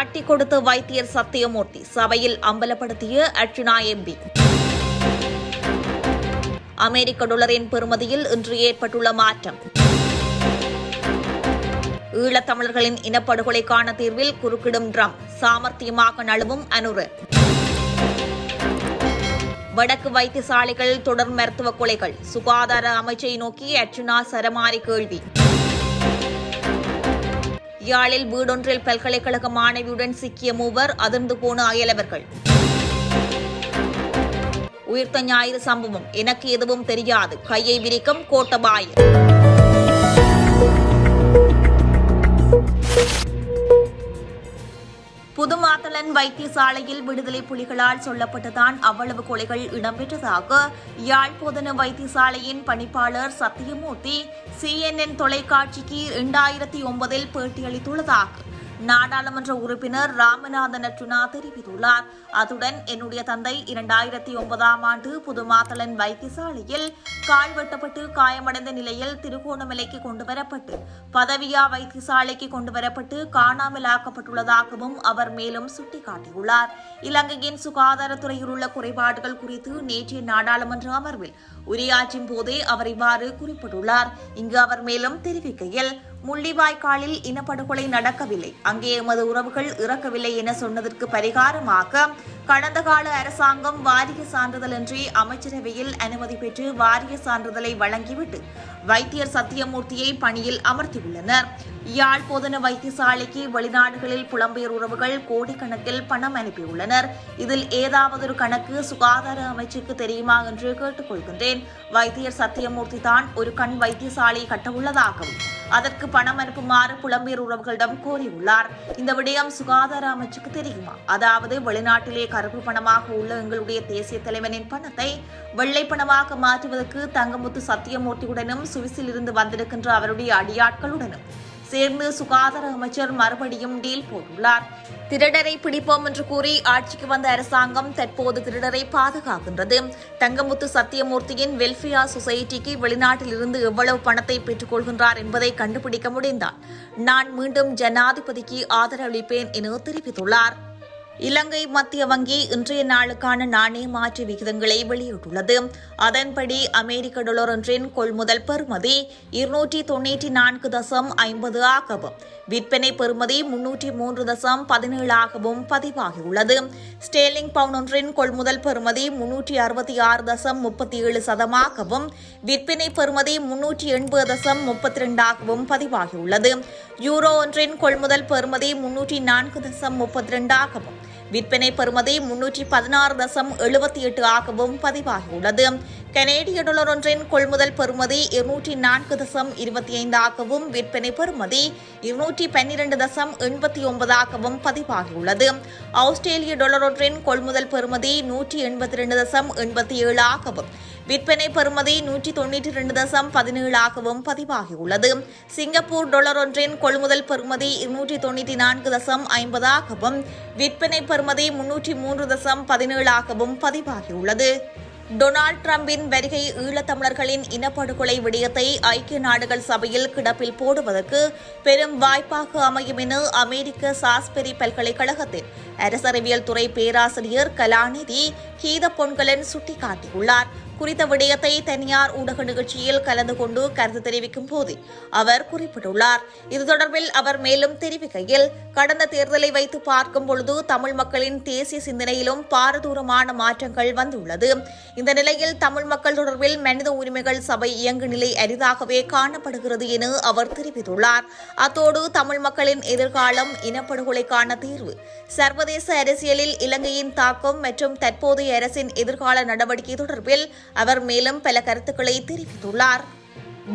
காட்டிக் கொடுத்த வைத்தியர் சத்தியமூர்த்தி சபையில் அம்பலப்படுத்திய அர்ச்சுனா எம்பி. அமெரிக்க டொலரின் பெறுமதியில் இன்று ஏற்பட்டுள்ள மாற்றம். ஈழத்தமிழர்களின் இனப்படுகொலைக்கான தீர்வில் குறுக்கிடும் ட்ரம் சாமர்த்தியமாக நழுவும் அனுர. வடக்கு வைத்தியசாலைகள் தொடர் மருத்துவ கொலைகள். சுகாதார அமைச்சை நோக்கி அர்ச்சுனா சரமாரி கேள்வி. யாழில் வீடொன்றில் பல்கலைக்கழக மாணவியுடன் சிக்கிய மூவர் அதிர்ந்து போன அயலவர்கள். உயிர்த்த ஞாயிறு சம்பவம். எனக்கு எதுவும் தெரியாது. கையை விரிக்கும் கோட்டபாய புதுமாத்தளன் வைத்தியசாலையில் விடுதலை புலிகளால் சொல்லப்பட்டுதான் அவ்வளவு கொலைகள் இடம்பெற்றதாக யாழ்ப்போதன வைத்தியசாலையின் பணிப்பாளர் சத்தியமூர்த்தி சிஎன்என் தொலைக்காட்சிக்கு இரண்டாயிரத்தி ஒன்பதில் பேட்டியளித்துள்ளதாக நாடாளுமன்ற உறுப்பினர் ராமநாதன் அர்ஜுனா தெரிவித்துள்ளார். அத்துடன் என்னுடைய தந்தை இரண்டாயிரத்தி ஒன்பதாம் ஆண்டு புதுமாத்தளன் வைத்தியசாலையில் கால் வெட்டப்பட்டு காயமடைந்த நிலையில் திருகோணமலைக்கு கொண்டு வரப்பட்டு பதவியா வைத்தியசாலைக்கு கொண்டு வரப்பட்டு காணாமலாக்கப்பட்டுள்ளதாகவும் அவர் மேலும் சுட்டிக்காட்டியுள்ளார். இலங்கையின் சுகாதாரத்துறையில் உள்ள குறைபாடுகள் குறித்து நேற்றைய நாடாளுமன்ற அமர்வில் உரையாற்றும் போதே அவர் இவ்வாறு குறிப்பிட்டுள்ளார். இங்கு அவர் மேலும் தெரிவிக்கையில் முள்ளிவாய்க்காலில் இனப்படுகொலை நடக்கவில்லை. அங்கே எமது உறவுகள் இறக்கவில்லை என சொன்னதற்கு பரிகாரமாக கடந்த கால அரசாங்கம் வாரிய சான்றிதழின்றி அமைச்சரவையில் அனுமதி பெற்று வாரிய சான்றிதழை வழங்கிவிட்டு வைத்தியர் சத்தியமூர்த்தியை பணியில் அமர்த்தியுள்ளனர். யாழ் வைத்தியசாலைக்கு வெளிநாடுகளில் புலம்பெயர் உறவுகள் கோடிக்கணக்கில் பணம் அனுப்பியுள்ளனர். இதில் ஏதாவது ஒரு கணக்கு சுகாதார அமைச்சுக்கு தெரியுமா என்று கேட்டுக்கொள்கின்றேன். வைத்தியர் சத்தியமூர்த்தி தான் ஒரு கண் வைத்தியசாலையை கட்டவுள்ளதாகவும் அதற்கு பணம் அனுப்புமாறு புலம்பெயர் உறவுகளிடம் கோரியுள்ளார். இந்த விடயம் சுகாதார அமைச்சுக்கு தெரியுமா? அதாவது வெளிநாட்டிலே கருப்பு பணமாக உள்ள எங்களுடைய தேசிய தலைவனின் பணத்தை வெள்ளை பணமாக மாற்றுவதற்கு தங்கமுத்து சத்தியமூர்த்தியுடனும் சுவிஸில் இருந்து வந்திருக்கின்ற அவருடைய அடியாட்களுடனும் சேர்ந்து சுகாதார அமைச்சர் மறுபடியும் டீல் போட்டுள்ளார். திருடரை பிடிப்போம் என்று கூறி ஆட்சிக்கு வந்த அரசாங்கம் தற்போது திருடரை பாதுகாக்கின்றது. தங்கமுத்து சத்தியமூர்த்தியின் வெல்ஃபேர் சொசைட்டிக்கு வெளிநாட்டில் இருந்து எவ்வளவு பணத்தை பெற்றுக் கொள்கின்றார் என்பதை கண்டுபிடிக்க முடிந்தால் நான் மீண்டும் ஜனாதிபதிக்கு ஆதரவளிப்பேன் என தெரிவித்துள்ளார். இலங்கை மத்திய வங்கி இன்றைய நாளுக்கான நாணய மாற்று விகிதங்களை வெளியிட்டுள்ளது. அதன்படி அமெரிக்க டொலர் ஒன்றின் கொள்முதல் பெறுமதி இருநூற்றி தொன்னூற்றி நான்கு தசம் ஐம்பது ஆகவும் விற்பனை பெறுமதி முன்னூற்றி மூன்று தசம் பதினேழு ஆகவும் பதிவாகியுள்ளது. ஸ்டேலிங் பவுன் ஒன்றின் கொள்முதல் பெறுமதி முன்னூற்றி அறுபத்தி ஆறு தசம் முப்பத்தி ஏழு சதமாகவும் விற்பனை பெறுமதி முன்னூற்றி எண்பது தசம் முப்பத்தி ரெண்டாகவும் பதிவாகியுள்ளது. யூரோ ஒன்றின் கொள்முதல் பெறுமதி முன்னூற்றி நான்கு தசம் முப்பத்தி ரெண்டாகவும் விற்பனை பெறுமதி முன்னூற்றி பதினாறு தசம் எழுபத்தி எட்டு ஆகவும் பதிவாகியுள்ளது. கனேடிய டாலர் ஒன்றின் கொள்முதல் பெறுமதி இருநூற்றி நான்கு தசம் இருபத்தி ஐந்தாகவும் விற்பனை பெறுமதி இருநூற்றி பன்னிரண்டு தசம் எண்பத்தி ஒன்பதாகவும் பதிவாகியுள்ளது. ஆஸ்திரேலிய டாலர் ஒன்றின் கொள்முதல் பெறுமதி நூற்றி எண்பத்தி ரெண்டு தசம் எண்பத்தி ஏழு ஆகவும் விற்பனை பெறுமதி நூற்றி தொன்னூற்றி ரெண்டு தசம் பதினேழாகவும் பதிவாகியுள்ளது. சிங்கப்பூர் டாலர் ஒன்றின் கொள்முதல் பெறுமதி இருநூற்றி தொண்ணூற்றி நான்கு தசம் ஐம்பதாகவும் விற்பனை பெறுமதி முன்னூற்றி மூன்று தசம் பதினேழாகவும் பதிவாகியுள்ளது. டொனால்ட் டிரம்பின் வருகை ஈழத்தமிழர்களின் இனப்படுகொலை விடயத்தை ஐக்கிய நாடுகள் சபையில் கிடப்பில் போடுவதற்கு பெரும் வாய்ப்பாக அமையும் என அமெரிக்க சாஸ்பெரி பல்கலைக்கழகத்தின் அரசறிவியல் துறை பேராசிரியர் கலாநிதி கீத பொன்கலன் சுட்டிக்காட்டியுள்ளார். குறித்த விடயத்தை தனியார் ஊடக நிகழ்ச்சியில் கலந்து கொண்டு கருத்து தெரிவிக்கும் போது அவர் குறிப்பிட்டுள்ளார். இது தொடர்பில் அவர் மேலும் தெரிவிக்கையில் கடந்த தேர்தலை வைத்து பார்க்கும் பொழுது தமிழ் மக்களின் தேசிய சிந்தனையிலும் பாரதூரமான மாற்றங்கள் வந்துள்ளது. இந்த நிலையில் தமிழ் மக்கள் தொடர்பில் மனித உரிமைகள் சபை இயங்கு நிலை அரிதாகவே காணப்படுகிறது என அவர் தெரிவித்துள்ளார். அத்தோடு தமிழ் மக்களின் எதிர்காலம் இனப்படுகொலைக்கான தீர்வு சர்வதேச அரசியலில் இலங்கையின் தாக்கம் மற்றும் தற்போதைய அரசின் எதிர்கால நடவடிக்கை தொடர்பில் அவர் மேலும் பல கருத்துக்களை தெரிவித்துள்ளார்.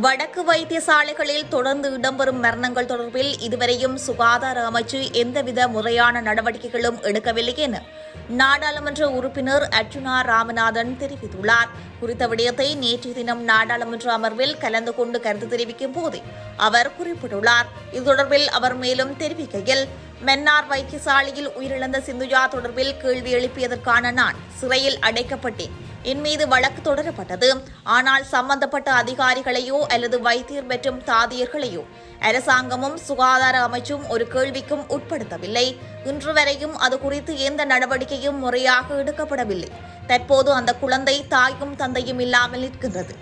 வடக்கு வைத்தியசாலைகளில் தொடர்ந்து இடம்பெறும் மரணங்கள் தொடர்பில் இதுவரையும் சுகாதார அமைச்சு எந்தவித முறையான நடவடிக்கைகளும் எடுக்கவில்லை என நாடாளுமன்ற உறுப்பினர் அர்ஜுனா ராமநாதன் தெரிவித்துள்ளார். குறித்த விடயத்தை நேற்று தினம் நாடாளுமன்ற அமர்வில் கலந்து கொண்டு கருத்து தெரிவிக்கும் போதே அவர் குறிப்பிட்டுள்ளார். இது தொடர்பில் அவர் மேலும் தெரிவிக்கையில் மென்னார் வைத்தியசாலையில் உயிரிழந்த சிந்துஜா தொடர்பில் கேள்வி எழுப்பியதற்கான நான் சிறையில் அடைக்கப்பட்டேன். என் மீது வழக்கு தொடரப்பட்டது. ஆனால் சம்பந்தப்பட்ட அதிகாரிகளையோ அல்லது வைத்தியர் மற்றும் தாதியர்களையோ அரசாங்கமும் சுகாதார அமைச்சும் ஒரு கேள்விக்கும் உட்படுத்தவில்லை. இன்று வரையும் அது குறித்து எந்த நடவடிக்கையும் முறையாக எடுக்கப்படவில்லை. தற்போது அந்த குழந்தை தாயும் தந்தையும் இல்லாமல் நிற்கின்றது.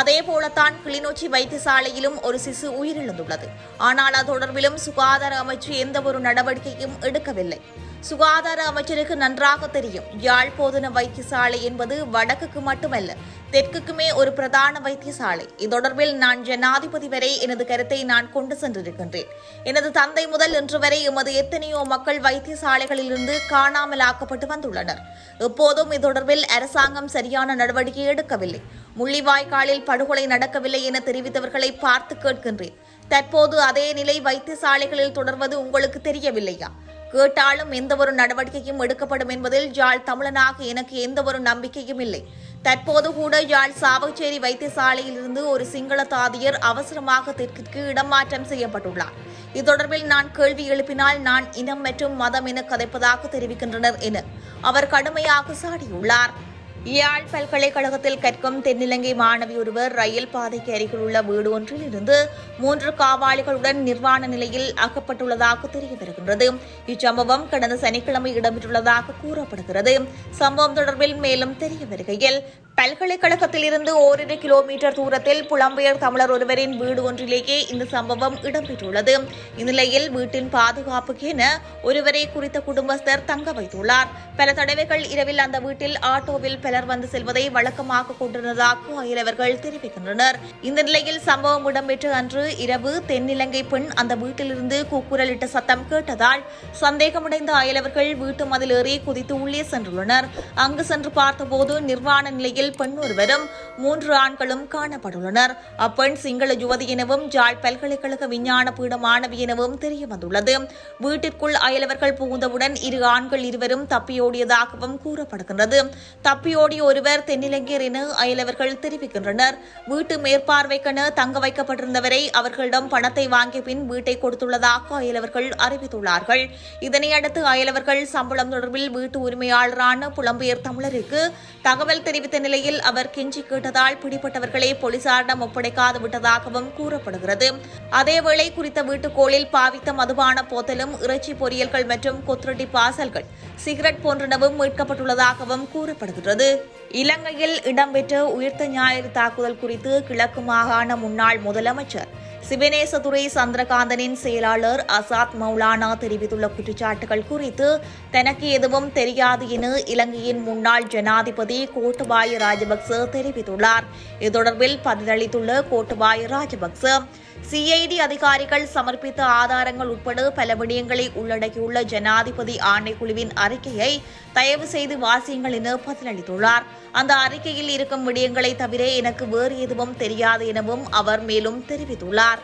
அதே போலத்தான் கிளிநொச்சி வைத்தியசாலையிலும் ஒரு சிசு உயிரிழந்துள்ளது. ஆனால் அது தொடர்பிலும் சுகாதார அமைச்சு எந்த ஒரு நடவடிக்கையும் எடுக்கவில்லை. சுகாதார அமைச்சருக்கு நன்றாக தெரியும். யாழ் போதன வைத்தியசாலை என்பது வடக்குக்கு மட்டுமல்ல தெற்குக்குமே ஒரு பிரதான வைத்தியசாலை. இது தொடர்பில் நான் ஜனாதிபதி வரை எனது கருத்தை நான் கொண்டு சென்றிருக்கின்றேன். எனது தந்தை முதல் இன்று வரை எமது எத்தனையோ மக்கள் வைத்தியசாலைகளிலிருந்து காணாமலாக்கப்பட்டு வந்துள்ளனர். எப்போதும் இது தொடர்பில் அரசாங்கம் சரியான நடவடிக்கை எடுக்கவில்லை. முள்ளிவாய்க்காலில் படுகொலை நடக்கவில்லை என தெரிவித்தவர்களை பார்த்து கேட்கின்றேன். தற்போது அதே நிலை வைத்தியசாலைகளில் தொடர்வது உங்களுக்கு தெரியவில்லையா? கேட்டாலும் எந்த ஒரு நடவடிக்கையும் எடுக்கப்படும் என்பதில் யாழ் தமிழனாக எனக்கு எந்த ஒரு நம்பிக்கையும் இல்லை. தற்போது கூட யாழ் சாவகச்சேரி வைத்தியசாலையிலிருந்து ஒரு சிங்கள தாதியர் அவசரமாக தெற்கிற்கு இடமாற்றம் செய்யப்பட்டுள்ளார். இது தொடர்பில் நான் கேள்வி எழுப்பினால் நான் இனம் மற்றும் மதம் என கதைப்பதாக தெரிவிக்கின்றனர் என அவர் கடுமையாக சாடியுள்ளார். யாழ் பல்கலைக்கழகத்தில் கற்கும் தென்னிலங்கை மாணவி ஒருவர் ரயில் பாதைக்கு அருகில் உள்ள வீடு ஒன்றில் இருந்து மூன்று காவாளிகளுடன் நிர்வாண நிலையில் அகப்பட்டுள்ளதாக தெரிய வருகின்றது. இச்சம்பவம் கடந்த சனிக்கிழமை இடம்பெற்றுள்ளதாக கூறப்படுகிறது. சம்பவம் தொடர்பில் மேலும் தெரிய வருகையில் பல்கலைக்கழகத்தில் இருந்து ஓரிரு கிலோமீட்டர் தூரத்தில் புலம்பெயர் தமிழர் ஒருவரின் வீடு ஒன்றிலேயே இந்த சம்பவம் இடம்பெற்றுள்ளது. இந்நிலையில் வீட்டின் பாதுகாப்புக்கு என ஒருவரை குறித்த குடும்பஸ்தர் தங்க வைத்துள்ளார். பல தடவைகள் இரவில் அந்த வீட்டில் ஆட்டோவில் பலர் வந்து செல்வதை வழக்கமாக கொண்டிருந்ததாக அயலவர்கள் தெரிவிக்கின்றனர். இந்த நிலையில் சம்பவம் இடம்பெற்ற அன்று இரவு தென்னிலங்கை பெண் அந்த வீட்டிலிருந்து கூக்குரலிட்ட சத்தம் கேட்டதால் சந்தேகமடைந்த அயலவர்கள் வீட்டு மதில் ஏறி குதித்து உள்ளே சென்றுள்ளனர். அங்கு சென்று பார்த்தபோது நிர்வாண நிலையில் பெண் ஒருவரும் மூன்று ஆண்களும் காணப்பட்டுள்ளனர். அப்பெண் சிங்கள யுவதி எனவும் ஜாழ் பல்கலைக்கழக விஞ்ஞான பீட மாணவி எனவும் தெரிய வந்துள்ளது. வீட்டிற்குள் அயலவர்கள் புகுந்தவுடன் இரு ஆண்கள் இருவரும் தப்பியோடியதாகவும் கூறப்படுகின்றது. தப்பியோடிய ஒருவர் தென்னிலங்கையர் என அயலவர்கள் தெரிவிக்கின்றனர். வீட்டு மேற்பார்வைக்கென தங்க வைக்கப்பட்டிருந்தவரை அவர்களிடம் பணத்தை வாங்கிய பின் வீட்டை கொடுத்துள்ளதாக அயலவர்கள் அறிவித்துள்ளார்கள். இதனையடுத்து அயலவர்கள் சம்பளம் தொடர்பில் வீட்டு உரிமையாளரான புலம்பெயர் தமிழருக்கு தகவல் தெரிவித்த நிலையில் அவர் கெஞ்சி கேட்டதால் பிடிப்பட்டவர்களை போலீசாரிடம் ஒப்படைக்காது விட்டதாகவும் கூறப்படுகிறது. அதேவேளை குறித்த வீட்டுக்கோளில் பாவித்த மதுபான போத்தலும் இறைச்சி பொரியல்கள் மற்றும் கொத்ரட்டி பாசல்கள் சிகரெட் போன்றனவும் மீட்கப்பட்டுள்ளதாகவும் கூறப்படுகிறது இலங்கையில் இடம்பெற்ற உயிர்த்த ஞாயிறு தாக்குதல் குறித்து கிழக்கு மாகாண முன்னாள் முதலமைச்சர் சிவனேசதுரை சந்திரகாந்தனின் செயலாளர் அசாத் மௌலானா தெரிவித்துள்ள குற்றச்சாட்டுகள் குறித்து தனக்கு எதுவும் தெரியாது என இலங்கையின் முன்னாள் ஜனாதிபதி கோட்டபாய ராஜபக்ச தெரிவித்துள்ளார். இது தொடர்பில் பதிலளித்துள்ள கோட்டபாய ராஜபக்ச சிஐடி அதிகாரிகள் சமர்ப்பித்த ஆதாரங்கள் உட்பட பல விடயங்களை உள்ளடக்கியுள்ள ஜனாதிபதி ஆணைக்குழுவின் அறிக்கையை தயவு செய்து வாசியுங்கள் என பதிலளித்துள்ளார். அந்த அறிக்கையில் இருக்கும் விடயங்களை தவிர எனக்கு வேறு எதுவும் தெரியாது எனவும் அவர் மேலும் தெரிவித்துள்ளார்.